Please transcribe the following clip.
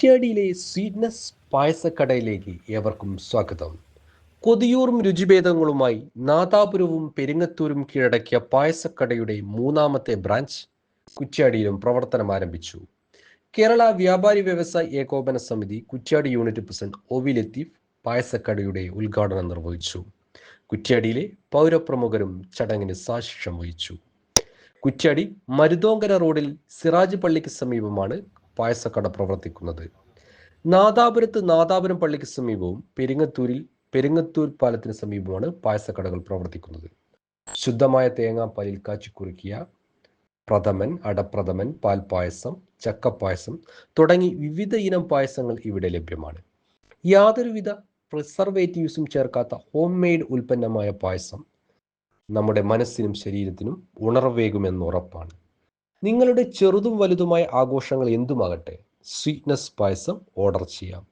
കുറ്റ്യാടിയിലെ sweetness പായസക്കടയിലേക്ക് ഏവർക്കും സ്വാഗതം. കൊതിയൂറും രുചിഭേദങ്ങളുമായി നാദാപുരവും പെരിങ്ങത്തൂരും കീഴടക്കിയ പായസക്കടയുടെ മൂന്നാമത്തെ ബ്രാഞ്ച് കുറ്റ്യാടിയിലും പ്രവർത്തനം ആരംഭിച്ചു. കേരള വ്യാപാരി വ്യവസായ ഏകോപന സമിതി Kuttiyadi unit president O V Latheef പായസക്കടയുടെ ഉദ്ഘാടനം നിർവഹിച്ചു. കുറ്റ്യാടിയിലെ പൗരപ്രമുഖരും ചടങ്ങിന് സാക്ഷ്യം വഹിച്ചു. കുറ്റ്യാടി മരുതോങ്കര റോഡിൽ സിറാജ് പള്ളിക്ക് സമീപമാണ് പായസക്കട പ്രവർത്തിക്കുന്നത്. നാദാപുരത്ത് നാദാപുരം പള്ളിക്ക് സമീപവും പെരിങ്ങത്തൂരിൽ പെരിങ്ങത്തൂർ പാലത്തിന് സമീപമാണ് പായസക്കടകൾ പ്രവർത്തിക്കുന്നത്. ശുദ്ധമായ തേങ്ങാപ്പാലിൽ കാച്ചിക്കുറുക്കിയ പ്രഥമൻ അടപ്രഥമൻ പാൽപ്പായസം ചക്കപ്പായസം തുടങ്ങി വിവിധ ഇനം പായസങ്ങൾ ഇവിടെ ലഭ്യമാണ്. യാതൊരുവിധ പ്രിസർവേറ്റീവ്സും ചേർക്കാത്ത ഹോം മെയ്ഡ് ഉൽപ്പന്നമായ പായസം നമ്മുടെ മനസ്സിനും ശരീരത്തിനും ഉണർവേകുമെന്ന് ഉറപ്പാണ്. നിങ്ങളുടെ ചെറുതും വലുതുമായ ആഘോഷങ്ങൾ എന്തുമാകട്ടെ? സ്വീറ്റ്നസ് പായസം ഓർഡർ ചെയ്യാം.